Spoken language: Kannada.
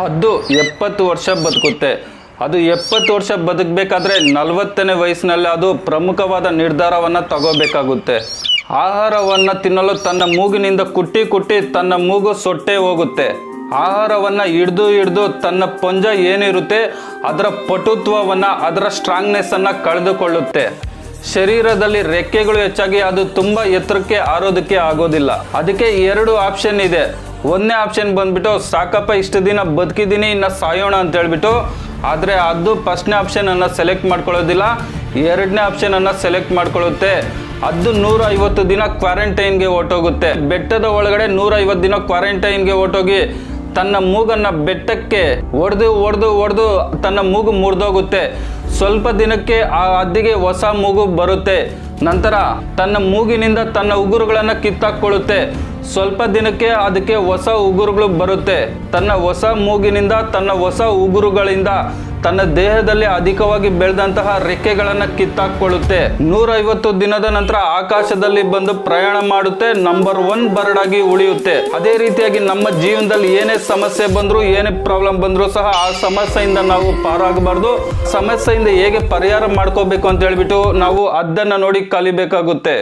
ಹದ್ದು ಎಪ್ಪತ್ತು ವರ್ಷ ಬದುಕುತ್ತೆ. ಅದು ಎಪ್ಪತ್ತು ವರ್ಷ ಬದುಕಬೇಕಾದ್ರೆ ನಲವತ್ತನೇ ವಯಸ್ಸಿನಲ್ಲಿ ಅದು ಪ್ರಮುಖವಾದ ನಿರ್ಧಾರವನ್ನು ತಗೋಬೇಕಾಗುತ್ತೆ. ಆಹಾರವನ್ನು ತಿನ್ನಲು ತನ್ನ ಮೂಗಿನಿಂದ ಕುಟ್ಟಿ ಕುಟ್ಟಿ ತನ್ನ ಮೂಗು ಸೊಟ್ಟೆ ಹೋಗುತ್ತೆ. ಆಹಾರವನ್ನು ಹಿಡ್ದು ಹಿಡ್ದು ತನ್ನ ಪಂಜ ಏನಿರುತ್ತೆ, ಅದರ ಪಟುತ್ವವನ್ನು, ಅದರ ಸ್ಟ್ರಾಂಗ್ನೆಸ್ಸನ್ನು ಕಳೆದುಕೊಳ್ಳುತ್ತೆ. ಶರೀರದಲ್ಲಿ ರೆಕ್ಕೆಗಳು ಹೆಚ್ಚಾಗಿ ಅದು ತುಂಬ ಎತ್ತರಕ್ಕೆ ಆರೋದಕ್ಕೆ ಆಗೋದಿಲ್ಲ. ಅದಕ್ಕೆ ಎರಡು ಆಪ್ಷನ್ ಇದೆ. ಒಂದನೇ ಆಪ್ಷನ್ ಬಂದ್ಬಿಟ್ಟು, ಸಾಕಪ್ಪ, ಇಷ್ಟು ದಿನ ಬದುಕಿದ್ದೀನಿ, ಇನ್ನು ಸಾಯೋಣ ಅಂತ ಹೇಳ್ಬಿಟ್ಟು, ಆದರೆ ಅದು ಫಸ್ಟ್ನೇ ಆಪ್ಷನನ್ನು ಸೆಲೆಕ್ಟ್ ಮಾಡ್ಕೊಳ್ಳೋದಿಲ್ಲ, ಎರಡನೇ ಆಪ್ಷನನ್ನು ಸೆಲೆಕ್ಟ್ ಮಾಡ್ಕೊಳ್ಳುತ್ತೆ. ಅದು ನೂರ ಐವತ್ತು ದಿನ ಕ್ವಾರಂಟೈನ್ಗೆ ಹೊರ್ಟೋಗುತ್ತೆ ಬೆಟ್ಟದ ಒಳಗಡೆ ನೂರ ಐವತ್ತು ದಿನ ಕ್ವಾರಂಟೈನ್ಗೆ ಹೊರ್ಟೋಗಿ ತನ್ನ ಮೂಗನ್ನ ಬೆಟ್ಟಕ್ಕೆ ಒಡೆದು ಒಡೆದು ಒಡೆದು ತನ್ನ ಮೂಗು ಮುರಿದೋಗುತ್ತೆ. ಸ್ವಲ್ಪ ದಿನಕ್ಕೆ ಆ ಹದ್ದಿಗೆ ಹೊಸ ಮೂಗು ಬರುತ್ತೆ. ನಂತರ ತನ್ನ ಮೂಗಿನಿಂದ ತನ್ನ ಉಗುರುಗಳನ್ನು ಕಿತ್ತಾಕೊಳ್ಳುತ್ತೆ. ಸ್ವಲ್ಪ ದಿನಕ್ಕೆ ಅದಕ್ಕೆ ಹೊಸ ಉಗುರುಗಳು ಬರುತ್ತೆ. ತನ್ನ ಹೊಸ ಮೂಗಿನಿಂದ ತನ್ನ ಹೊಸ ಉಗುರುಗಳಿಂದ ತನ್ನ ದೇಹದಲ್ಲಿ ಅಧಿಕವಾಗಿ ಬೆಳೆದಂತಹ ರೆಕ್ಕೆಗಳನ್ನು ಕಿತ್ತಾಕೊಳ್ಳುತ್ತೆ ನೂರೈವತ್ತು ದಿನದ ನಂತರ ಆಕಾಶದಲ್ಲಿ ಬಂದು ಪ್ರಯಾಣ ಮಾಡುತ್ತೆ ನಂಬರ್ ಒನ್ ಬರ್ಡ್ ಆಗಿ ಉಳಿಯುತ್ತೆ. ಅದೇ ರೀತಿಯಾಗಿ ನಮ್ಮ ಜೀವನದಲ್ಲಿ ಏನೇ ಸಮಸ್ಯೆ ಬಂದ್ರು, ಏನೇ ಪ್ರಾಬ್ಲಮ್ ಬಂದ್ರು ಸಹ ಆ ಸಮಸ್ಯೆಯಿಂದ ನಾವು ಪಾರಾಗಬಾರ್ದು. ಸಮಸ್ಯೆಯಿಂದ ಹೇಗೆ ಪರಿಹಾರ ಮಾಡ್ಕೋಬೇಕು ಅಂತ ಹೇಳ್ಬಿಟ್ಟು ನಾವು ಅದನ್ನ ನೋಡಿ ಕಲಿಬೇಕಾಗುತ್ತೆ.